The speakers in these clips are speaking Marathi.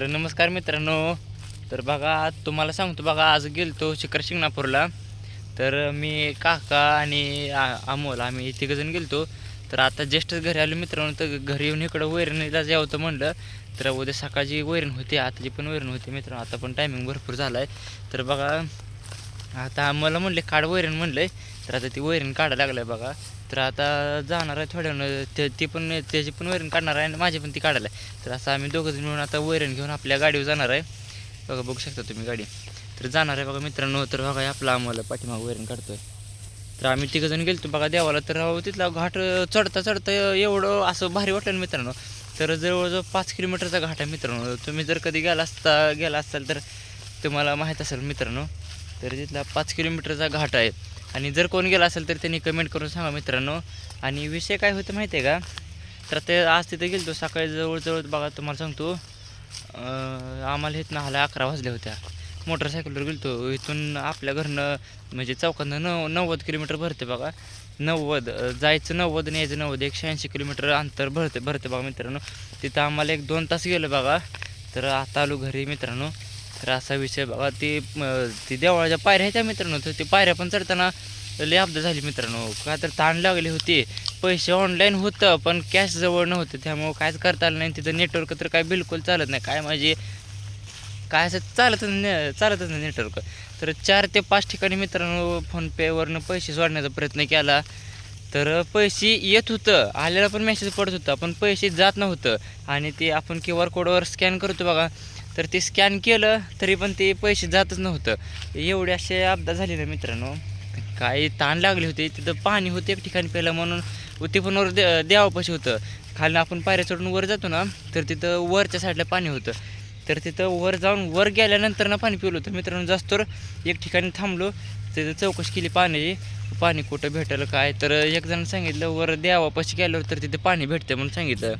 तर नमस्कार मित्रांनो. तर बघा तुम्हाला सांगतो बघा आज गेलतो शिखर शिंगणापूरला. तर मी काका आणि अमोल आम्ही तिघंजण गेलतो. तर आता जस्टच घरी आलो मित्रांनो तर घरी येऊन इकडं वैरणीला जे होतं म्हणलं. तर उद्या सकाळची वैरण होती आताची पण वैरण होती मित्रांनो. आता पण टायमिंग भरपूर झाला आहे तर बघा आता मला म्हणले काढ वैरण म्हणलं तर आता ती वैरण काढायला आहे बघा. तर आता जाणार आहे थोड्यानं ते ती पण त्याची पण वैरण काढणार आहे आणि माझी पण ती काढायला आहे. तर असं आम्ही दोघं जण मिळून आता वैरण घेऊन आपल्या गाडीवर जाणार आहे. बघा बघू शकता तुम्ही गाडी. तर जाणार आहे बघा मित्रांनो तर बघा आपला आम्हाला पाठीमाग वैरण काढतोय. तर आम्ही तिघंजण गेलो बघा देवाला तर तिथला घाट चढता चढता एवढं असं भारी वाटलं ना मित्रांनो. तर जवळजवळ पाच किलोमीटरचा घाट आहे मित्रांनो. तुम्ही जर कधी गेला असता गेला असाल तर तुम्हाला माहीत असेल मित्रांनो. तर तिथला पाच किलोमीटरचा घाट आहे. आणि जर कोण गेला असेल तर त्यांनी कमेंट करून सांगा मित्रांनो. आणि विषय काय होतं माहिती आहे का? तर ते आज तिथे गेलतो सकाळी जवळजवळ बघा तुम्हाला सांगतो आम्हाला इथनं आला अकरा वाजल्या होत्या. मोटरसायकलवर गेलतो इथून आपल्या घरनं म्हणजे चौकानं नव नव्वद किलोमीटर भरते बघा. नव्वद जायचं नव्वद आणि यायचं नव्वद एकशे ऐंशी किलोमीटर अंतर भरते भरते बघा मित्रांनो. तिथं आम्हाला एक दोन तास गेलं बघा. तर आता आलो घरी मित्रांनो. तर असा विषय बघा ती ती देवळाच्या पायऱ्या ह्याच्या मित्रांनो तर ती पायऱ्या पण चढताना लय अपघात झाली मित्रांनो. का तर ताण लागली होती. पैसे ऑनलाईन होतं पण कॅश जवळ नव्हतं. त्यामुळं कायच करता आलं नाही. तिथं नेटवर्क तर काय बिलकुल चालत नाही. काय माझी काय असं चालतच नाही चालतच नाही नेटवर्क तर चार ते पाच ठिकाणी मित्रांनो फोनपेवरनं पैसे सोडण्याचा प्रयत्न केला. तर पैसे येत होतं. आलेला पण मेसेज पडत होता पण पैसे जात नव्हतं. आणि ते आपण क्यू आर कोडवर स्कॅन करतो बघा. तर ते स्कॅन केलं तरी पण ते पैसे जातच नव्हतं. एवढे असे अपघात झाले ना मित्रांनो. काही ताण लागले होते तिथं पाणी होते एक ठिकाणी प्यायला म्हणून. ते पण वर दे देवापाशी होतं. खाली आपण पायऱ्या चढून वर जातो ना तर तिथं वरच्या साईडला पाणी होतं. तर तिथं वर जाऊन वर गेल्यानंतर ना पाणी पिवलं होतं. मित्रांनो जास्त तर एक ठिकाणी थांबलो तिथं चौकशी केली पाण्याची पाणी कुठं भेटलं काय? तर एक जण सांगितलं वर देवापाशी गेल्यावर तर तिथे पाणी भेटतं म्हणून सांगितलं.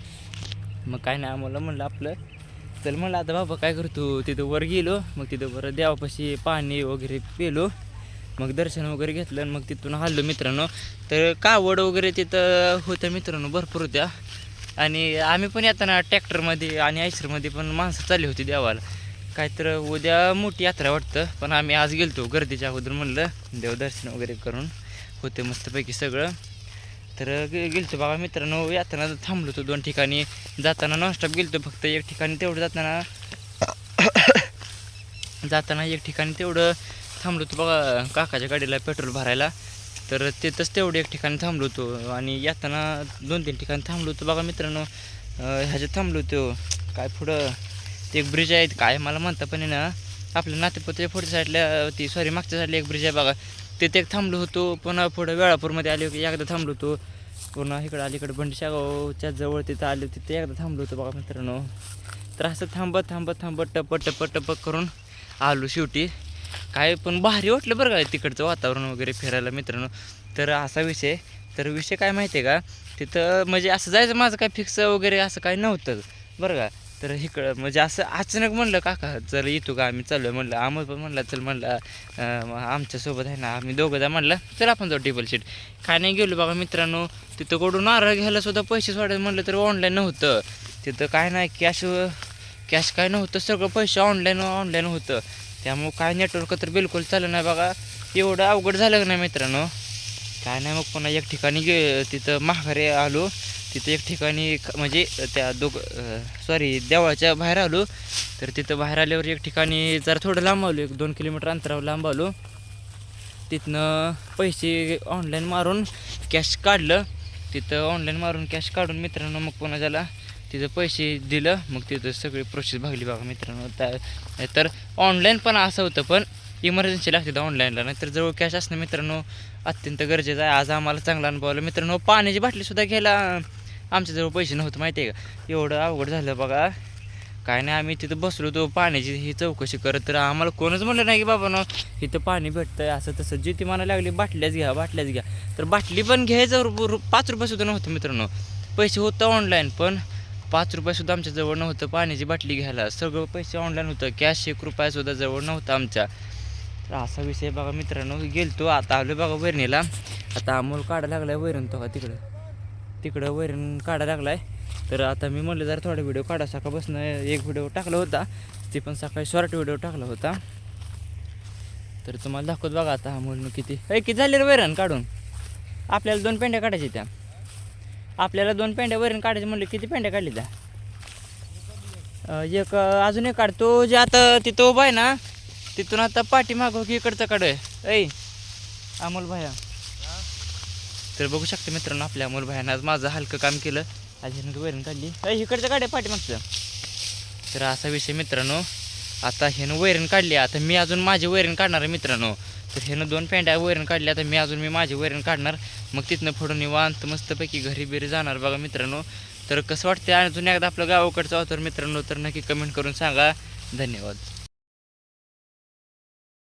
मग काय नाही आम्हाला म्हणलं आपलं चल म्हणलं आता बाबा काय करतो तिथं वर गेलो मग तिथं वर देवापाशी पाणी वगैरे पिलो. मग दर्शन वगैरे घेतलं आणि मग तिथून हल्लो मित्रांनो. तर कावड वगैरे तिथं होत्या मित्रांनो भरपूर होत्या. आणि आम्ही पण येताना ट्रॅक्टरमध्ये आणि आयसरमध्ये पण माणसं चालली होती देवाला. काय तर उद्या मोठी यात्रा वाटतं पण आम्ही आज गेलतो गर्दीच्या अगोदर म्हणलं देवदर्शन वगैरे करून होते मस्तपैकी सगळं. तर गे गेलतो बाबा मित्रांनो येताना थांबलो होतो दोन ठिकाणी. जाताना नॉनस्टॉप गेलतो फक्त एक ठिकाणी तेवढं जाताना जाताना एक ठिकाणी तेवढं थांबलो होतो बघा काकाच्या गाडीला पेट्रोल भरायला. तर तिथंच तेवढं एक ठिकाणी थांबलो होतो. आणि येताना दोन तीन ठिकाणी थांबलो होतो बघा मित्रांनो. ह्याच्यात थांबलो होतो. काय पुढं? ते एक ब्रिज आहे काय मला म्हणता पण आहे ना आपल्या नातेपुत्या पुढच्या साईडला ती सॉरी मागच्या साईडला एक ब्रिज आहे बघा. तिथे एक थांबलो होतो पुन्हा पुढं वेळापूरमध्ये आले की एकदा थांबलो होतो. पुन्हा इकडं अलीकडं बंडशागावच्या जवळ तिथं आले तिथे एकदा थांबलो होतो बघा मित्रांनो. तर असं थांबत थांबत थांबत टप टप टप करून आलो शेवटी. काय पण भारी वाटलं बरं का तिकडचं वातावरण वगैरे फिरायला मित्रांनो. तर असा विषय. तर विषय काय माहिती आहे का? तिथं म्हणजे असं जायचं माझं काय फिक्स वगैरे असं काय नव्हतं बरं का. तर इकडं म्हणजे असं अचानक म्हणलं काका चल येतो का आम्ही? चालू म्हणलं आम्ही पण म्हणलं चल म्हणलं आमच्यासोबत आहे ना आम्ही दोघं जा म्हणलं चल आपण जाऊ टेबल शीट काय नाही गेलो बघा मित्रांनो. तिथं कडून नारळ घ्यायला सुद्धा पैसे सोडायचं म्हणलं तर ऑनलाईन नव्हतं. तिथं काय नाही कॅश कॅश काय नव्हतं सगळं पैसे ऑनलाईन ऑनलाईन होतं. त्यामुळं काय नेटवर्क तर बिलकुल चाललं नाही बघा. एवढं अवघड झालं का नाही मित्रांनो? काय नाही मग पुन्हा एक ठिकाणी गे तिथं माघारी आलो. तिथं एक ठिकाणी क- म्हणजे त्या दोघ सॉरी देवळाच्या बाहेर आलो. तर तिथं बाहेर आल्यावर एक ठिकाणी जरा थोडं लांब आलो. एक दोन किलोमीटर अंतरावर लांब आलो. तिथनं पैसे ऑनलाईन मारून कॅश काढलं. तिथं ऑनलाईन मारून कॅश काढून मित्रांनो मग पुन्हा त्याला तिथं पैसे दिलं. मग तिथं सगळी प्रोसेस भागली बघा मित्रांनो. त्या तर ऑनलाईन पण असं होतं पण इमर्जन्सी लागते ऑनलाईनला नाहीतर जवळ कॅश असणं मित्रांनो अत्यंत गरजेचं आहे. आज आम्हाला चांगला अनुभव आला. मित्रांनो पाण्याची बाटलीसुद्धा घ्यायला आमच्याजवळ पैसे नव्हते माहिती आहे का? एवढं अवघड झालं बघा. काय नाही आम्ही तिथं बसलो होतो पाण्याची ही चौकशी करत. तर आम्हाला कोणच म्हणलं नाही की बाबा ना इथं पाणी भेटतंय असं तसं. जी ती म्हणायला लागली बाटल्याच घ्या बाटल्याच घ्या. तर बाटली पण घ्यायचं रु- पाच रुपयेसुद्धा नव्हतं मित्रांनो. पैसे होतं ऑनलाईन पण पाच रुपयेसुद्धा आमच्याजवळ नव्हतं पाण्याची बाटली घ्यायला. सगळं पैसे ऑनलाईन होतं कॅश एक रुपयासुद्धा जवळ नव्हतं आमच्या. तर असा विषय बघा मित्रांनो गेलतो. आता आलो बघा वैरणीला आता अमोल काढायला लागला वैरण तो का तिकडं? तिकडं वैरण काढायला लागलाय. तर आता मी म्हणलं जरा थोडा व्हिडिओ काढा सकाळपासून एक व्हिडिओ टाकला होता. ते पण सकाळी शॉर्ट व्हिडिओ टाकला होता. तर तुम्हाला दाखवत बघा आता अमोलनं किती. ऐ किती झाले रे वैरण काढून? आपल्याला दोन पेंड्या काढायच्या त्या. आपल्याला दोन पेंड्या वैरण काढायचे म्हणले किती पेंड्या काढली त्या? एक अजून एक काढतो जे आता तिथं उभा आहे ना तिथून आता पाठी मागव हो की इकडचं काढ. ऐ अमोल भाया. तर बघू शकता मित्रांनो आपल्या अमोल भायानं आज माझं हलकं काम केलं. आज ह्यानं वैरण काढली. ऐ इकडचं काढे पाठीमागचं. तर असा विषय मित्रांनो आता ह्यानं वैरण काढली. आता मी अजून माझी वैरण काढणार आहे मित्रांनो. तर ह्यानं दोन पेंड्या वैरण काढली आता मी अजून मी माझे वैरण काढणार. मग तिथनं फोडून निवांत मस्तपैकी घरी बिरी जाणार बघा मित्रांनो. तर कसं वाटतं अजून एकदा आपलं गावाकडचं वातावरण मित्रांनो तर नक्की कमेंट करून सांगा. धन्यवाद.